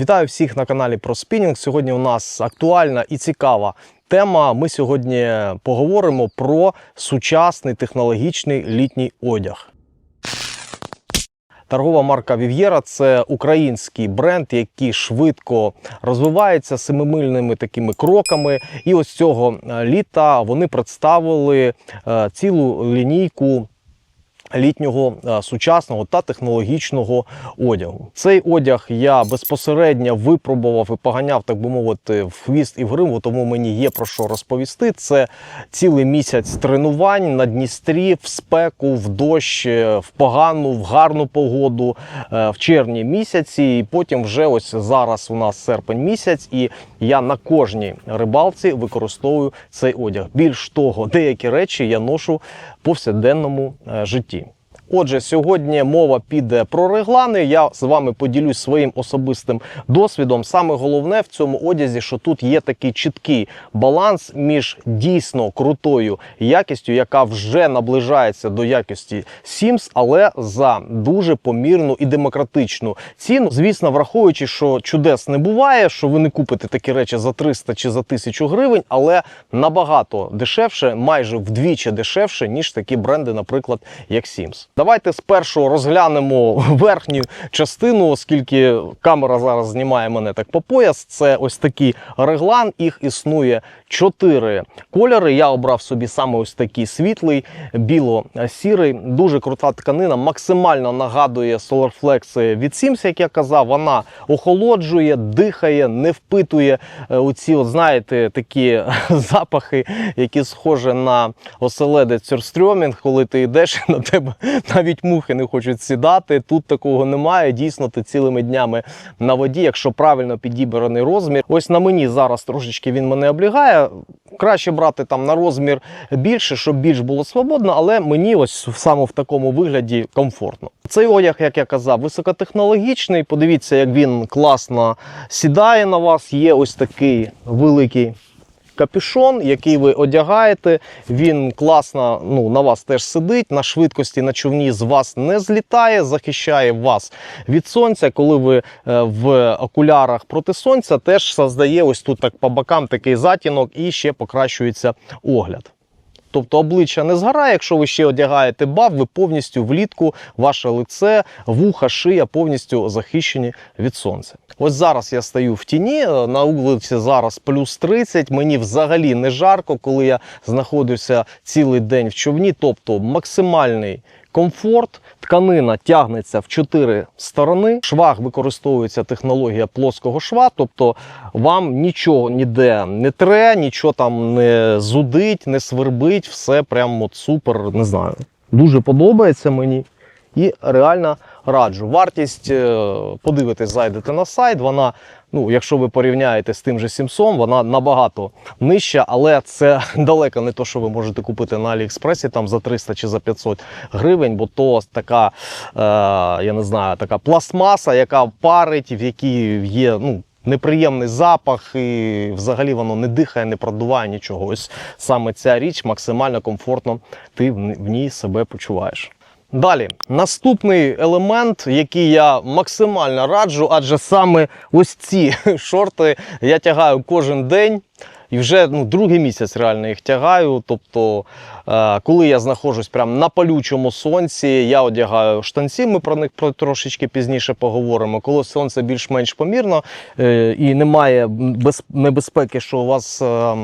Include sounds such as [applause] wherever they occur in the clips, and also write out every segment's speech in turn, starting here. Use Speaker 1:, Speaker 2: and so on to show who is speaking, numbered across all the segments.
Speaker 1: Вітаю всіх на каналі про спінінг. Сьогодні у нас актуальна і цікава тема. Ми сьогодні поговоримо про сучасний технологічний літній одяг. Торгова марка Вів'єра це український бренд, який швидко розвивається семимильними такими кроками. І ось цього е, літа вони представили е, цілу лінійку літнього е, сучасного та технологічного одягу. Цей одяг я безпосередньо випробував і поганяв, так би мовити, в хвіст і в гриву, тому мені є про що розповісти. Це цілий місяць тренувань на Дністрі, в спеку, в дощ, е, в погану, в гарну погоду, е, в червні місяці. І потім вже ось зараз у нас серпень місяць, і я на кожній рибалці використовую цей одяг. Більш того, деякі речі я ношу повсякденному е, житті. Отже, сьогодні мова піде про реглани. Я з вами поділюсь своїм особистим досвідом. Саме головне в цьому одязі, що тут є такий чіткий баланс між дійсно крутою якістю, яка вже наближається до якості Sims, але за дуже помірну і демократичну ціну. Звісно, враховуючи, що чудес не буває, що ви не купите такі речі за 300 чи за 1000 гривень, але набагато дешевше, майже вдвічі дешевше, ніж такі бренди, наприклад, як Sims. Давайте спершу розглянемо верхню частину, оскільки камера зараз знімає мене так по пояс. Це ось такий реглан. Їх існує чотири кольори. Я обрав собі саме ось такий світлий, біло-сірий. Дуже крута тканина, максимально нагадує Solarflex від Sims, як я казав. Вона охолоджує, дихає, не впитує е, оці, от, знаєте, такі [laughs] запахи, які схожі на оселедець сюрстрьомінг, коли ти йдеш на тебе навіть мухи не хочуть сідати. Тут такого немає. Дійсно, ти цілими днями на воді, якщо правильно підібраний розмір. Ось на мені зараз трошечки він мене облягає. Краще брати там на розмір більше, щоб більш було свободно, але мені ось саме в такому вигляді комфортно. Цей одяг, як я казав, високотехнологічний. Подивіться, як він класно сідає на вас. Є ось такий великий капюшон, який ви одягаєте. Він класно ну, на вас теж сидить, на швидкості на човні з вас не злітає, захищає вас від сонця. Коли ви е, в окулярах проти сонця, теж создає ось тут так по бокам такий затінок і ще покращується огляд. Тобто обличчя не згорає, якщо ви ще одягаєте баф, ви повністю влітку, ваше лице, вуха, шия повністю захищені від сонця. Ось зараз я стою в тіні, е, на вулиці зараз плюс 30, мені взагалі не жарко, коли я знаходжуся цілий день в човні, тобто максимальний комфорт. Тканина тягнеться в чотири сторони. Швах використовується технологія плоского шва, тобто вам нічого ніде не тре, нічого там не зудить, не свербить, все прямо от супер, не знаю. Дуже подобається мені і реально раджу. Вартість, е, подивитись, зайдете на сайт. Вона, ну, якщо ви порівняєте з тим же Сімсом, вона набагато нижча, але це [laughs] далеко не то, що ви можете купити на Аліекспресі там за 300 чи за 500 гривень, бо то така, е, я не знаю, така пластмаса, яка парить, в якій є. ну, Неприємний запах, і взагалі воно не дихає, не продуває нічого. Ось саме ця річ максимально комфортно ти в ній себе почуваєш. Далі, наступний елемент, який я максимально раджу, адже саме ось ці [laughs] шорти я тягаю кожен день. І вже ну, другий місяць реально їх тягаю. Тобто, е, коли я знаходжусь прямо на палючому сонці, я одягаю штанці, ми про них трошечки пізніше поговоримо. Коли сонце більш-менш помірно е, і немає небезпеки, що у вас. Е,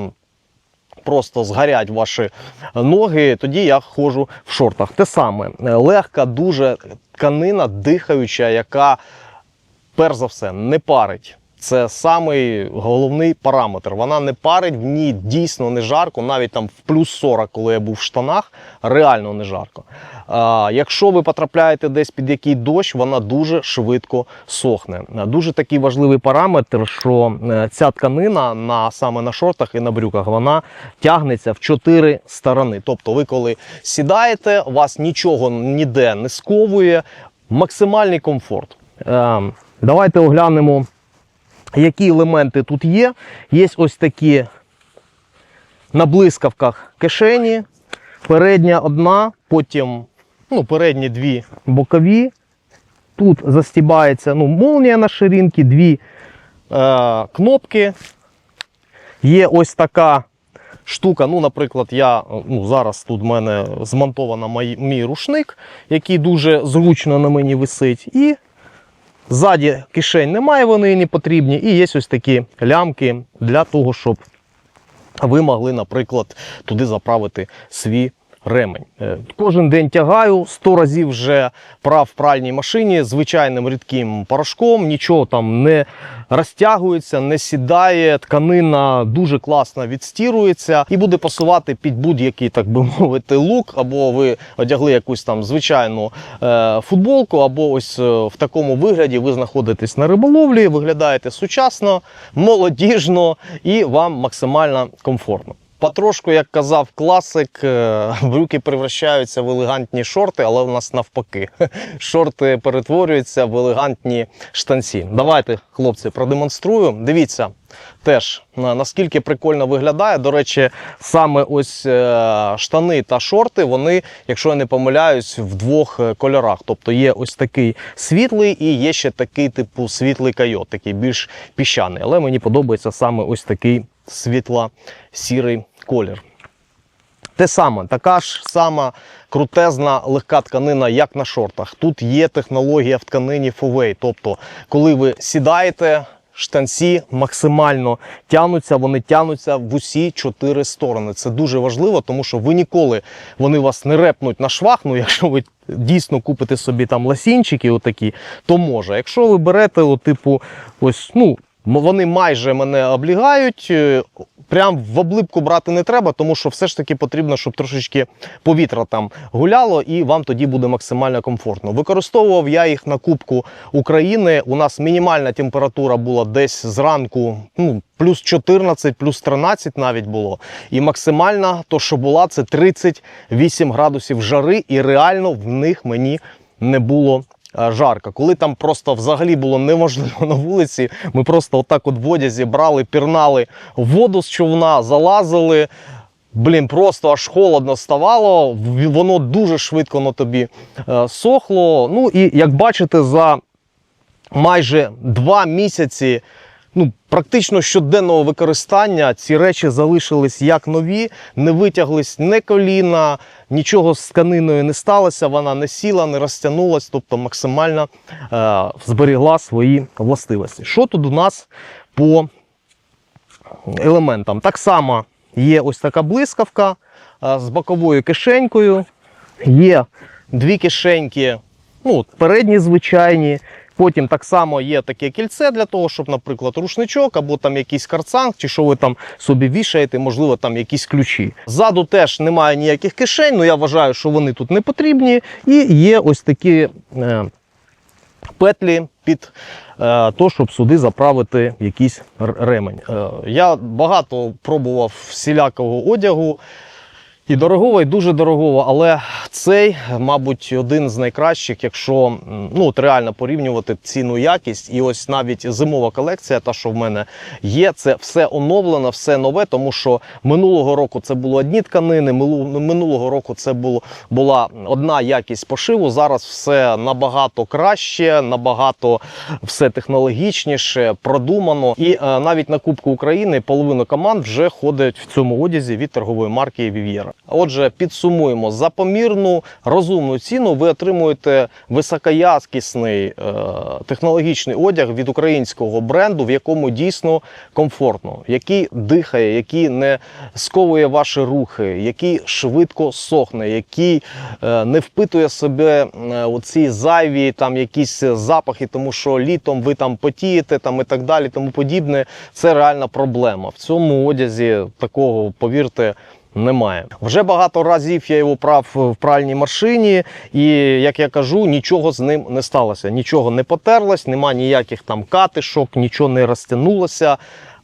Speaker 1: просто згорять ваші ноги, тоді я ходжу в шортах. Те саме е, легка, дуже тканина дихаюча, яка перш за все не парить. Це самий головний параметр. Вона не парить, в ній дійсно не жарко, навіть там в плюс 40, коли я був в штанах, реально не жарко. А, якщо ви потрапляєте десь під який дощ, вона дуже швидко сохне. Дуже такий важливий параметр, що е, ця тканина на саме на шортах і на брюках вона тягнеться в чотири сторони. Тобто, ви коли сідаєте, вас нічого ніде не сковує, максимальний комфорт. Е, давайте оглянемо які елементи тут є. Є ось такі на блискавках кишені. Передня одна, потім ну, передні дві бокові. Тут застібається ну, молнія на ширинці, дві е, кнопки. Є ось така штука. Ну, наприклад, я ну, зараз тут в мене змонтовано мій, мій рушник, який дуже зручно на мені висить. І ззаді кишень немає, вони не потрібні. І є ось такі лямки для того, щоб ви могли, наприклад, туди заправити свій ремень. Е, Кожен день тягаю, 100 разів вже прав в пральній машині звичайним рідким порошком, нічого там не розтягується, не сідає, тканина дуже класно відстірується і буде пасувати під будь-який, так би [laughs] мовити, лук, або ви одягли якусь там звичайну е, футболку, або ось е, в такому вигляді ви знаходитесь на риболовлі, виглядаєте сучасно, молодіжно і вам максимально комфортно. Потрошку, як казав класик, е, брюки превращаються в елегантні шорти, але в нас навпаки. [laughs] Шорти перетворюються в елегантні штанці. Давайте, хлопці, продемонструю. Дивіться теж наскільки прикольно виглядає. До речі, саме ось е, штани та шорти, вони, якщо я не помиляюсь, в двох е, кольорах. Тобто є ось такий світлий і є ще такий типу світлий кайот, такий більш піщаний. Але мені подобається саме ось такий світло-сірий колір. Те саме, така ж сама крутезна легка тканина, як на шортах. Тут є технологія в тканині Foway. Тобто, коли ви сідаєте, штанці максимально тянуться, вони тянуться в усі чотири сторони. Це дуже важливо, тому що ви ніколи вони вас не репнуть на швах. Ну, якщо ви дійсно купите собі там ласінчики, отакі, то може. Якщо ви берете, от, типу, ось, ну, вони майже мене облігають. е, Прям в облипку брати не треба, тому що все ж таки потрібно, щоб трошечки повітря там гуляло, і вам тоді буде максимально комфортно. Використовував я їх на Кубку України. У нас мінімальна температура була десь зранку, ну плюс 14, плюс 13 навіть було. І максимальна, то що була, це 38 градусів жари, і реально в них мені не було жарко. Коли там просто взагалі було неможливо на вулиці, ми просто отак от в одязі брали, пірнали воду з човна, залазили. Блін, просто аж холодно ставало, воно дуже швидко на тобі е, сохло. Ну і як бачите, за майже два місяці ну, практично щоденного використання ці речі залишились як нові, не витяглись не коліна, нічого з тканиною не сталося, вона не сіла, не розтягнулась, тобто максимально е, зберігла свої властивості. Що тут у нас по елементам? Так само є ось така блискавка е, з боковою кишенькою, є дві кишеньки, ну, передні звичайні. Потім так само є таке кільце для того, щоб, наприклад, рушничок або там якийсь карцанг, чи що ви там собі вішаєте, можливо, там якісь ключі. Ззаду теж немає ніяких кишень, але я вважаю, що вони тут не потрібні. І є ось такі е, петлі під е, то, щоб сюди заправити якийсь ремень. Е, я багато пробував всілякого одягу. І дорогого, і дуже дорогого, але цей, мабуть, один з найкращих, якщо ну, от реально порівнювати ціну якість. І ось навіть зимова колекція, та що в мене є, це все оновлено, все нове, тому що минулого року це було одні тканини, минулого, року це було, була одна якість пошиву. Зараз все набагато краще, набагато все технологічніше, продумано. І е, навіть на Кубку України половина команд вже ходить в цьому одязі від торгової марки Viviera. Отже, підсумуємо за помірну розумну ціну. Ви отримуєте високоякісний е, технологічний одяг від українського бренду, в якому дійсно комфортно, який дихає, який не сковує ваші рухи, який швидко сохне, який е, не впитує себе е, оці зайві там якісь запахи, тому що літом ви там потієте там і так далі, тому подібне. Це реальна проблема. В цьому одязі такого, повірте. Немає. Вже багато разів я його прав в пральній машині, і як я кажу, нічого з ним не сталося. Нічого не потерлось, нема ніяких там катишок, нічого не розтягнулося.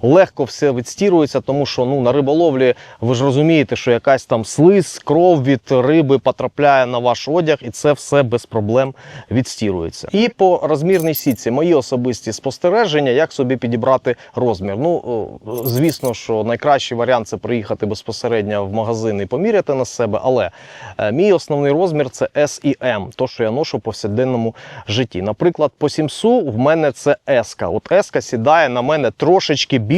Speaker 1: Легко все відстірується, тому що ну, на риболовлі ви ж розумієте, що якась там слиз, кров від риби потрапляє на ваш одяг, і це все без проблем відстірується. І по розмірній сітці мої особисті спостереження, як собі підібрати розмір. Ну, звісно, що найкращий варіант це приїхати безпосередньо в магазин і поміряти на себе, але е, мій основний розмір це S і M, то що я ношу в повсякденному житті. Наприклад, по сімсу в мене це S. -ка. От S сідає на мене трошечки більше,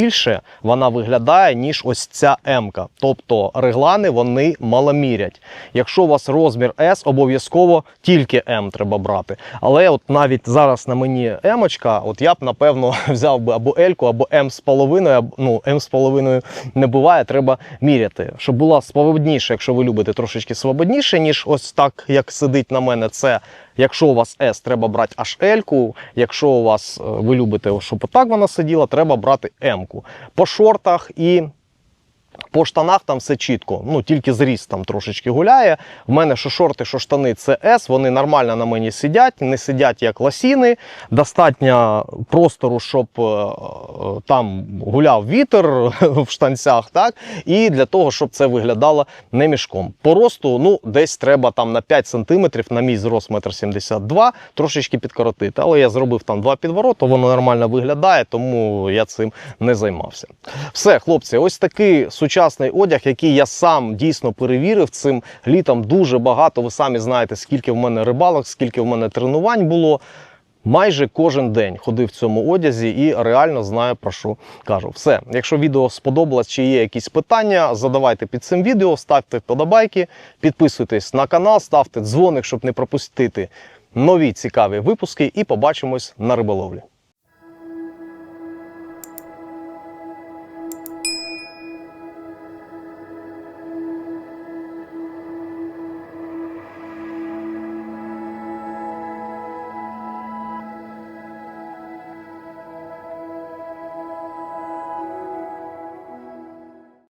Speaker 1: вона виглядає, ніж ось ця М. -ка. Тобто реглани вони маломірять. Якщо у вас розмір S, обов'язково тільки М треба брати. Але от навіть зараз на мені М, от я б напевно [laughs] взяв би або L, або М з половиною, ну М з половиною не буває, треба міряти, щоб була свободніше, якщо ви любите трошечки свободніше, ніж ось так, як сидить на мене. Це якщо у вас S, треба брати аж L-ку. Якщо у вас е, ви любите, щоб отак вона сиділа, треба брати М-ку. По шортах і. По штанах там все чітко, ну тільки зріст там трошечки гуляє. В мене що шорти, що штани це S, вони нормально на мені сидять, не сидять як ласіни. Достатньо простору, щоб е, там гуляв вітер [laughs] в штанцях, так і для того, щоб це виглядало не мішком. По росту, ну десь треба там на 5 см, на мій зрост 1,72 м, трошечки підкоротити. Але я зробив там два підвороти, воно нормально виглядає, тому я цим не займався. Все, хлопці, ось такий сучасний одяг, який я сам дійсно перевірив цим літом. Дуже багато. Ви самі знаєте, скільки в мене рибалок, скільки в мене тренувань було. Майже кожен день ходив в цьому одязі і реально знаю про що кажу. Все, якщо відео сподобалось чи є якісь питання, задавайте під цим відео, ставте вподобайки, підписуйтесь на канал, ставте дзвоник, щоб не пропустити нові цікаві випуски. І побачимось на риболовлі.